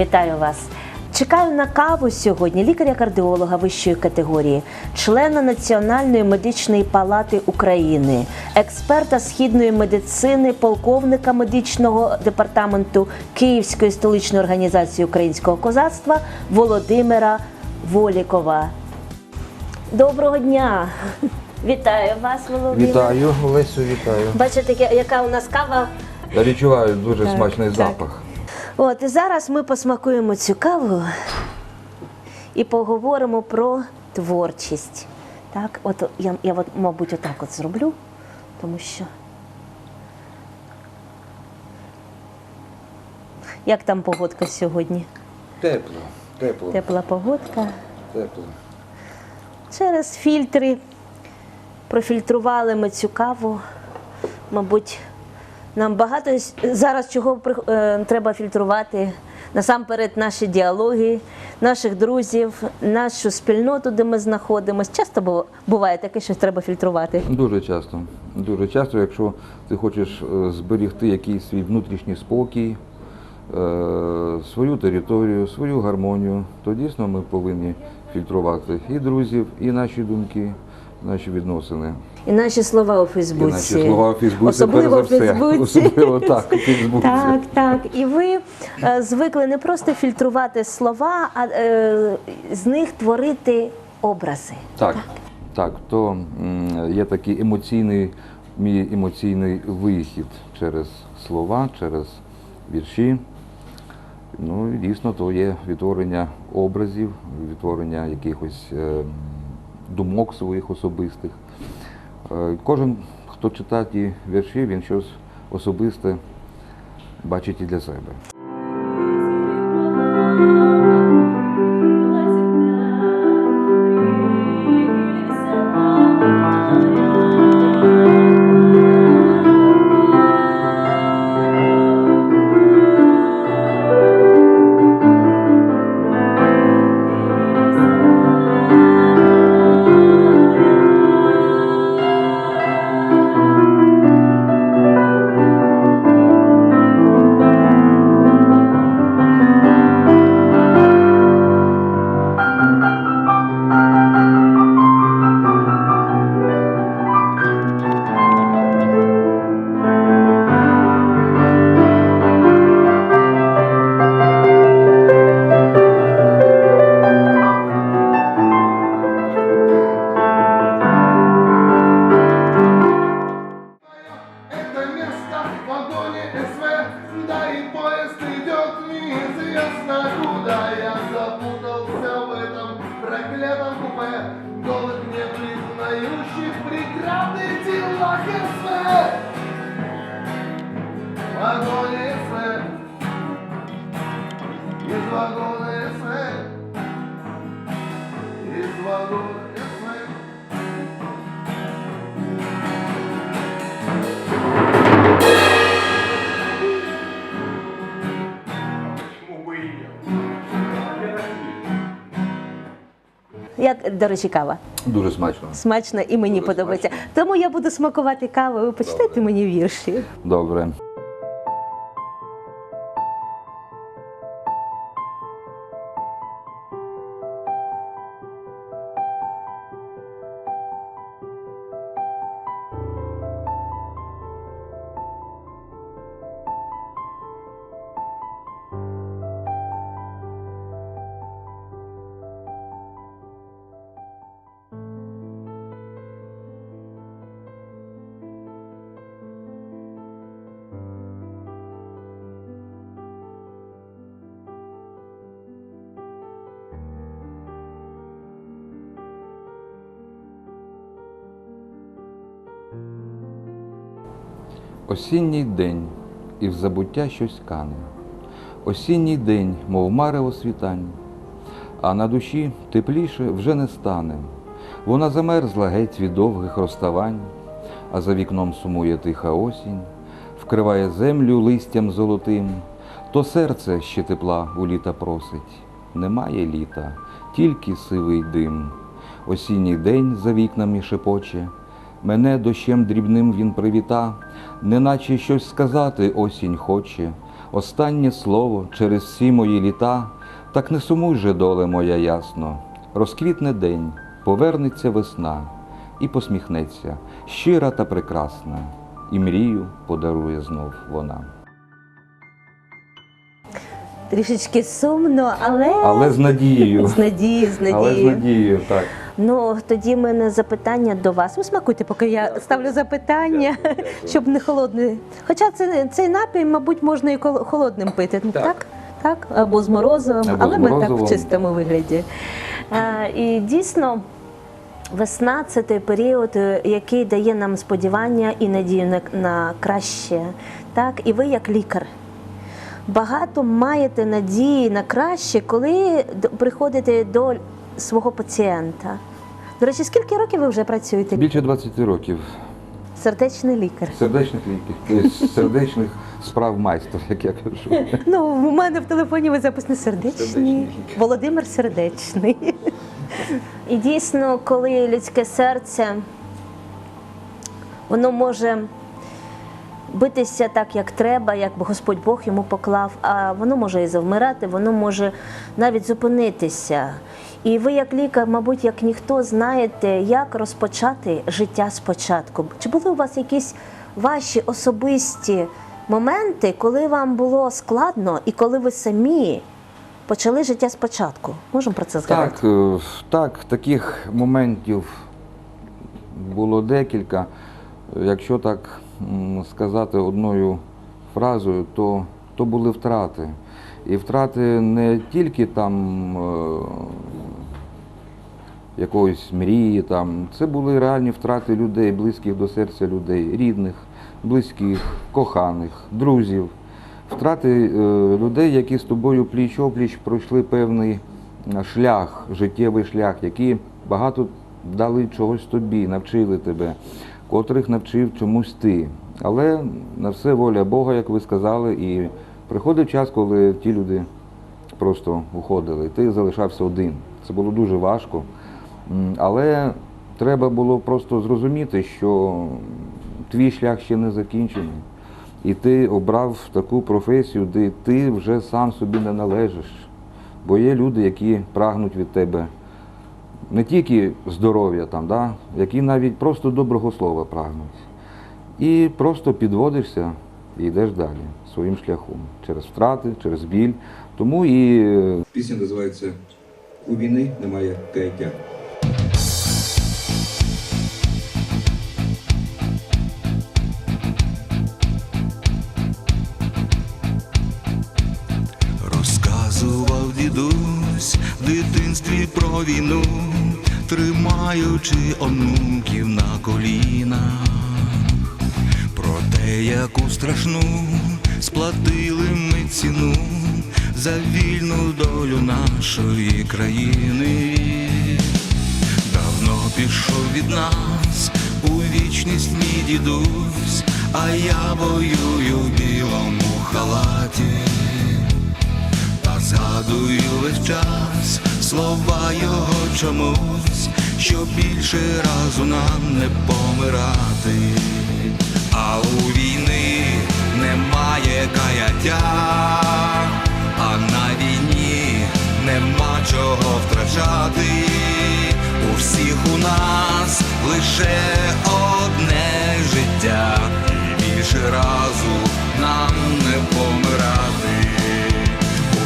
Вітаю вас. Чекаю на каву сьогодні лікаря-кардіолога вищої категорії, члена Національної медичної палати України, експерта східної медицини, полковника медичного департаменту Київської столичної організації українського козацтва Володимира Волікова. Доброго дня! Вітаю вас, Володимир. Вітаю, Олесю, вітаю. Бачите, яка- у нас кава Я відчуваю дуже Так, смачний так. запах. От і зараз ми посмакуємо цю каву і поговоримо про творчість. Так, от я, я от, мабуть, отак от зроблю, тому що. Як там погодка сьогодні? Тепло, тепло, Тепла погодка. тепло. Через фільтри профільтрували ми цю каву. Мабуть, нам багато зараз чого е, треба фільтрувати. Насамперед, наші діалоги, наших друзів, нашу спільноту, де ми знаходимося. Часто буває таке, що треба фільтрувати. Дуже часто. Дуже часто, якщо ти хочеш е, зберігти якийсь свій внутрішній спокій, е, свою територію, свою гармонію, то дійсно ми повинні фільтрувати і друзів, і наші думки, наші відносини. І наші слова у І Фейсбуці. наші слова у Фейсбуці, Особливо у. Фейсбуці. Особливо так, у Фейсбуці. Так, так. І ви е, звикли не просто фільтрувати слова, а е, з них творити образи. Так, так, то м, є такий емоційний, мій емоційний вихід через слова, через вірші. Ну і дійсно то є відтворення образів, відтворення якихось е, думок своїх особистих. Е, Кожен, хто читає ті вірші, він щось особисте бачить і для себе. Lock in. Як, до речі, кава. Дуже смачно. Смачно і мені Дуже подобається. смачно. Тому я буду смакувати каву. Ви почитайте Добре. мені вірші. Добре. Осінній день, і в забуття щось кане. Осінній день, мов марево світань, а на душі тепліше вже не стане. Вона замерзла геть від довгих розставань, а за вікном сумує тиха осінь, вкриває землю листям золотим, то серце ще тепла у літа просить. Немає літа, тільки сивий дим. Осінній день за вікнами шепоче, Мене дощем дрібним він привіта, неначе щось сказати осінь хоче, Останнє слово через всі мої літа, так не сумуй же, доле моя ясно. Розквітне день, повернеться весна і посміхнеться, щира та прекрасна, і мрію подарує знов вона. Трішечки сумно, але, Але з надією. з надією, з Але з надією. надією, так. Ну, тоді в мене запитання до вас. Ви смакуйте, поки я ставлю запитання, щоб не холодне. Хоча це, цей напій, мабуть, можна і холодним пити. Так. так? Так? Або з морозивом, Або але з ми так в чистому вигляді. А, і дійсно. Весна це той період, е, який дає нам сподівання і надію на, на краще. Так? І ви, як лікар, багато маєте надії на краще, коли приходите до свого пацієнта. До речі, скільки років ви вже працюєте? Більше 20 років. Сердечний лікар. Сердечних ліків, сердечних справ майстер, як я кажу. Ну, у мене в телефоні ви записані сердечний. Сердечний. Володимир Сердечний. І дійсно, коли людське серце, воно може битися так, як треба, як Господь Бог йому поклав, а воно може і завмирати, воно може навіть зупинитися. І ви, як лікар, мабуть, як ніхто, знаєте, як розпочати життя спочатку. Чи були у вас якісь ваші особисті моменти, коли вам було складно і коли ви самі почали життя спочатку? Можемо про це згадати? Так, е, так, таких моментів було декілька. Якщо так сказати одною фразою, то, то були втрати. І втрати не тільки там е, якоїсь мрії, там, це були реальні втрати людей, близьких до серця людей, рідних, близьких, коханих, друзів. Втрати е, людей, які з тобою пліч-опліч пройшли певний е, шлях, життєвий шлях, які багато дали чогось тобі, навчили тебе, котрих навчив чомусь ти. Але на все воля Бога, як ви сказали, і приходив час, коли ті люди просто уходили. і Ти залишався один. Це було дуже важко. Але треба було просто зрозуміти, що твій шлях ще не закінчений. І ти обрав таку професію, де ти вже сам собі не належиш. Бо є люди, які прагнуть від тебе не тільки здоров'я, там, да, які навіть просто доброго слова прагнуть. І просто підводишся і йдеш далі своїм шляхом через втрати, через біль. Тому і е, пісня називається У війни немає каяття. Розказував дідусь в дитинстві про війну, тримаючи онуків на колінах, яку страшну сплатили ми ціну за вільну долю нашої країни. Давно пішов від нас у вічність мій дідусь, а я воюю в білому халаті. Та згадую весь час слова його чомусь, що більше разу нам не помирати. А у війни немає каяття, а на війні нема чого втрачати. У всіх у нас лише одне життя, і більше разу нам не помирати.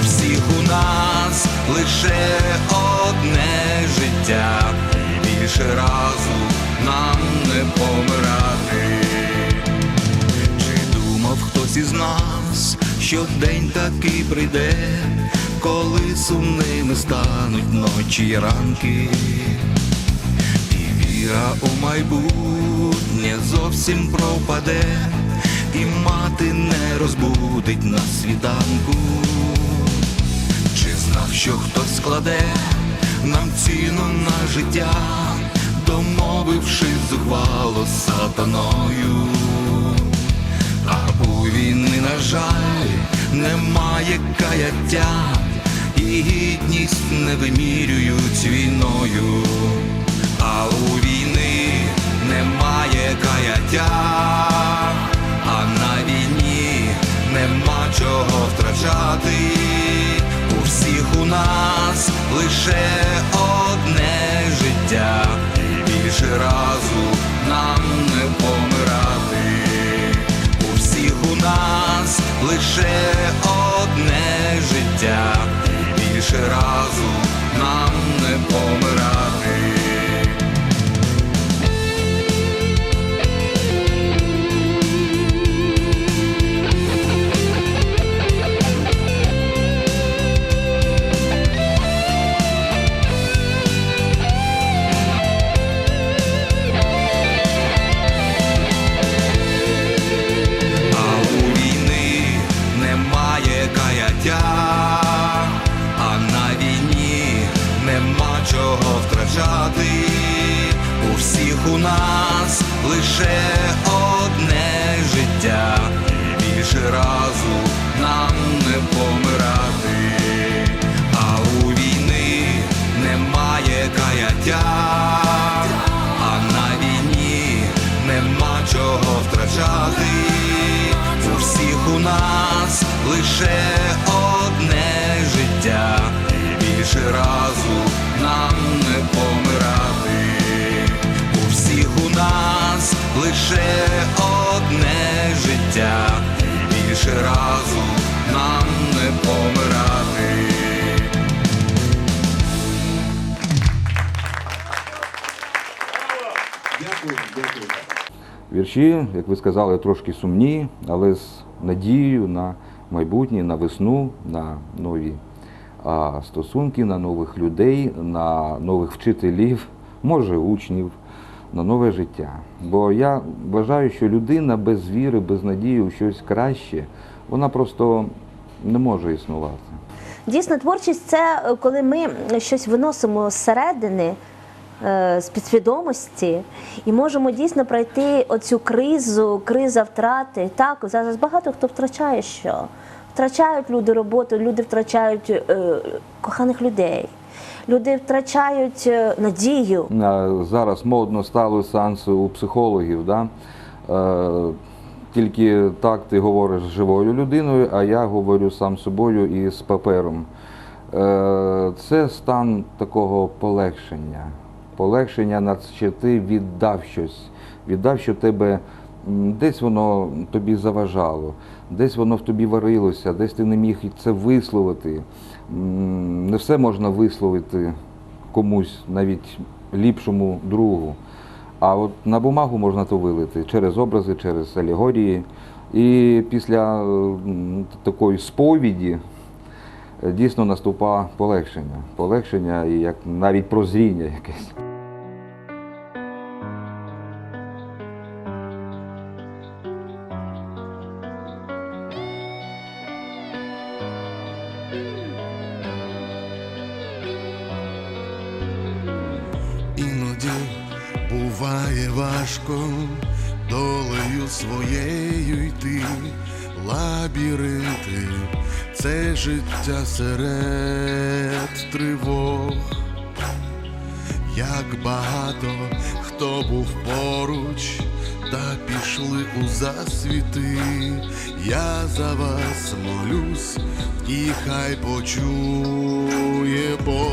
У всіх у нас лише одне життя, і більше разу нам не помирати. Хтось із нас, що день такий прийде, коли сумними стануть ночі й ранки, і віра у майбутнє зовсім пропаде, і мати не розбудить на світанку. Чи знав, що хтось складе нам ціну на життя, домовившись зухвало з сатаною? у війни, на жаль, немає каяття, і гідність не вимірюють війною, а у війни немає каяття, а на війні нема чого втрачати. У всіх у нас лише одне життя і більше разу. Більше разу нам не помирати. Вірші, як ви сказали, трошки сумні, але з надією на майбутнє, на весну, на нові стосунки, на нових людей, на нових вчителів, може учнів, на нове життя. Бо я вважаю, що людина без віри, без надії у щось краще, вона просто не може існувати. Дійсно, творчість це е, коли ми щось виносимо зсередини, е, з підсвідомості, і можемо дійсно пройти оцю кризу, криза втрати. Так, зараз багато хто втрачає що. Втрачають люди роботу, люди втрачають е, коханих людей, люди втрачають е, надію. Зараз модно стало сеанси у психологів. Да? Е, тільки так ти говориш з живою людиною, а я говорю сам собою і з папером. Е, це стан такого полегшення. Полегшення, наче ти віддав щось, віддав, що тебе десь воно тобі заважало, десь воно в тобі варилося, десь ти не міг це висловити. Не все можна висловити комусь, навіть ліпшому другу. А от на бумагу можна то вилити через образи, через алегорії. І після е, такої сповіді е, дійсно наступає полегшення. Полегшення і як навіть прозріння якесь. Важко долею своєю йти, лабіринти, це життя серед тривог, як багато хто був поруч, та пішли у засвіти. Я за вас молюсь, і хай почує Бог.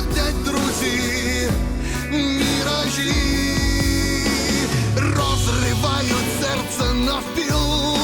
Приходять друзі, міражі, розривають серце навпіл,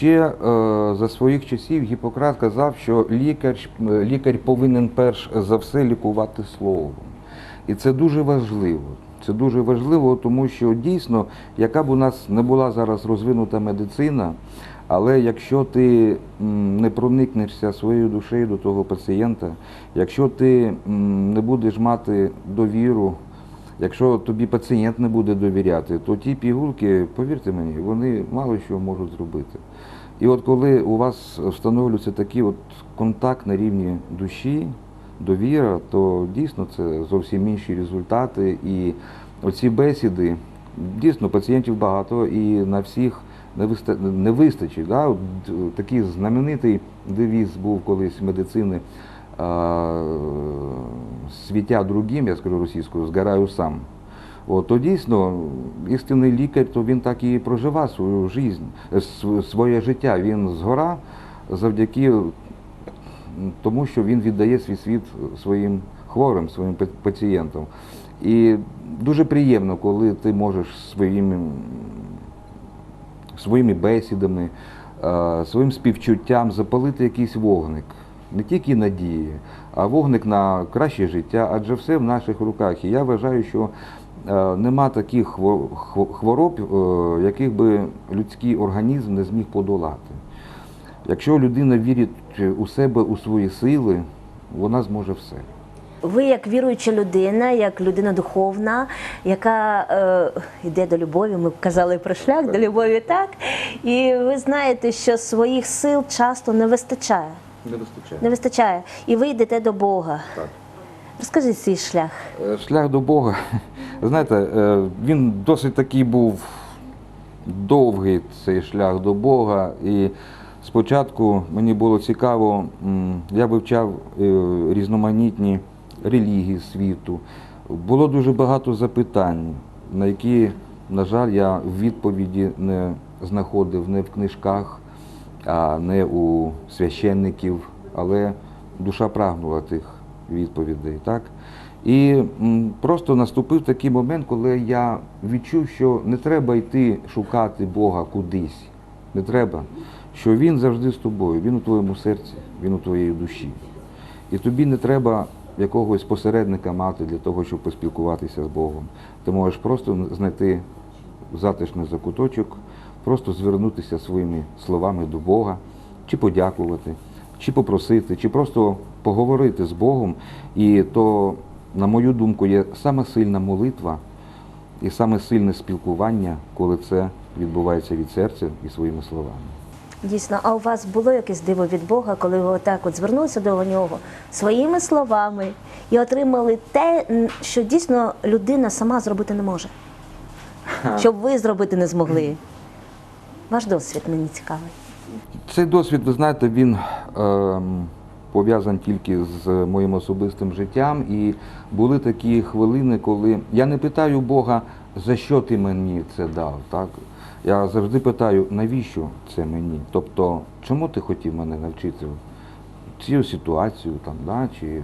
Ще е, за своїх часів Гіппократ казав, що лікар, е, лікар повинен перш за все лікувати словом. І це дуже важливо. Це дуже важливо, тому що дійсно, яка б у нас не була зараз розвинута медицина, але якщо ти не проникнешся своєю душею до того пацієнта, якщо ти не будеш мати довіру, якщо тобі пацієнт не буде довіряти, то ті пігулки, повірте мені, вони мало що можуть зробити. І от коли у вас встановлюється такий от контакт на рівні душі, довіра, то дійсно це зовсім інші результати. І оці бесіди, дійсно, пацієнтів багато і на всіх не, виста... не вистачить. Да? От, Такий знаменитий девіз був колись медицини світя другим, я скажу російською, згораю сам. От, то дійсно, істинний лікар, то він так і проживав свою життя, своє життя. Він згора завдяки тому, що він віддає свій світ своїм хворим, своїм пацієнтам. І дуже приємно, коли ти можеш своїми, своїми бесідами, е, своїм співчуттям запалити якийсь вогник. Не тільки надії, а вогник на краще життя, адже все в наших руках. І я вважаю, що нема таких хво- хво- хвороб, е, яких би людський організм не зміг подолати. Якщо людина вірить у себе, у свої сили, вона зможе все. Ви як віруюча людина, як людина духовна, яка е, йде до любові, ми казали про шлях до любові, так? І ви знаєте, що своїх сил часто не вистачає. Не вистачає. Не вистачає. І ви йдете до Бога. Так. Розкажіть свій шлях. Е, Шлях до Бога, знаєте, е, він досить такий був довгий цей шлях до Бога. І спочатку мені було цікаво, я вивчав е, різноманітні релігії світу. Було дуже багато запитань, на які, на жаль, я відповіді не знаходив не в книжках, а не у священників, але душа прагнула тих відповідей. Так? І просто наступив такий момент, коли я відчув, що не треба йти шукати Бога кудись. Не треба. Що Він завжди з тобою, Він у твоєму серці, Він у твоїй душі. І тобі не треба якогось посередника мати для того, щоб поспілкуватися з Богом. Ти можеш просто знайти затишний закуточок, просто звернутися своїми словами до Бога, чи подякувати, чи попросити, чи просто поговорити з Богом. І то, на мою думку, є саме сильна молитва і саме сильне спілкування, коли це відбувається від серця і своїми словами. Дійсно, а у вас було якесь диво від Бога, коли ви отак от звернулися до нього своїми словами і отримали те, що дійсно людина сама зробити не може. Щоб ви зробити не змогли. Ваш досвід мені цікавий. Цей досвід, ви знаєте, він ем, пов'язаний тільки з моїм особистим життям. І були такі хвилини, коли я не питаю Бога, за що ти мені це дав. Так? Я завжди питаю, навіщо це мені? Тобто, чому ти хотів мене навчити цю ситуацію там, да, чи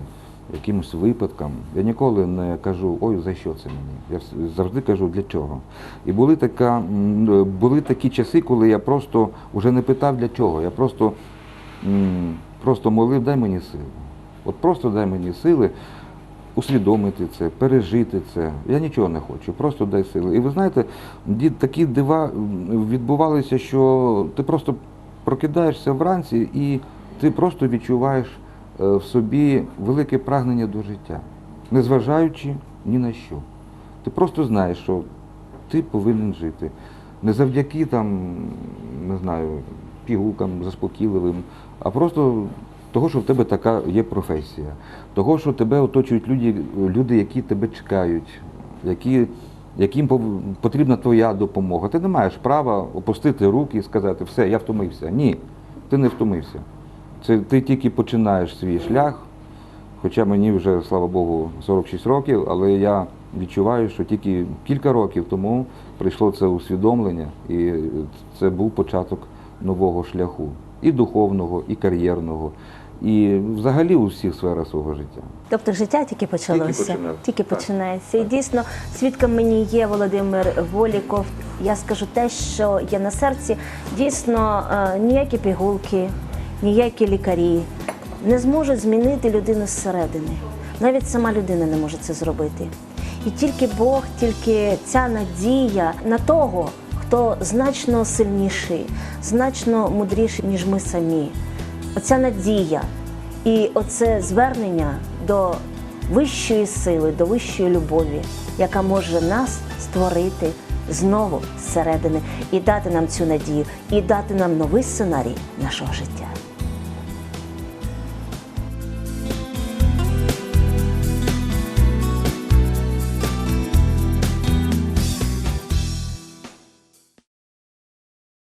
якимось випадкам. Я ніколи не кажу, ой, за що це мені? Я завжди кажу, для чого. І були, така, були такі часи, коли я просто вже не питав для чого. Я просто, просто молив, дай мені сили. От просто дай мені сили усвідомити це, пережити це. Я нічого не хочу, просто дай сили. І ви знаєте, такі дива відбувалися, що ти просто прокидаєшся вранці і ти просто відчуваєш е, в собі велике прагнення до життя, незважаючи ні на що. Ти просто знаєш, що ти повинен жити. Не завдяки там, не знаю, пігулкам заспокійливим, а просто того, що в тебе така є професія, того, що тебе оточують люди, люди які тебе чекають, які, яким потрібна твоя допомога. Ти не маєш права опустити руки і сказати, все, я втомився. Ні, ти не втомився. Це ти тільки починаєш свій шлях. Хоча мені вже, слава Богу, 46 років, але я відчуваю, що тільки кілька років тому прийшло це усвідомлення, і це був початок нового шляху і духовного, і кар'єрного, і взагалі у всіх сферах свого життя. Тобто життя тільки почалося. починалося, Тільки так. починається. І дійсно, свідком мені є Володимир Воліков. Я скажу те, що є на серці. Дійсно, е, ніякі пігулки, ніякі лікарі не зможуть змінити людину зсередини. Навіть сама людина не може це зробити. І тільки Бог, тільки ця надія на того, хто значно сильніший, значно мудріший, ніж ми самі. Оця надія і оце звернення до вищої сили, до вищої любові, яка може нас створити знову зсередини і дати нам цю надію, і дати нам новий сценарій нашого життя.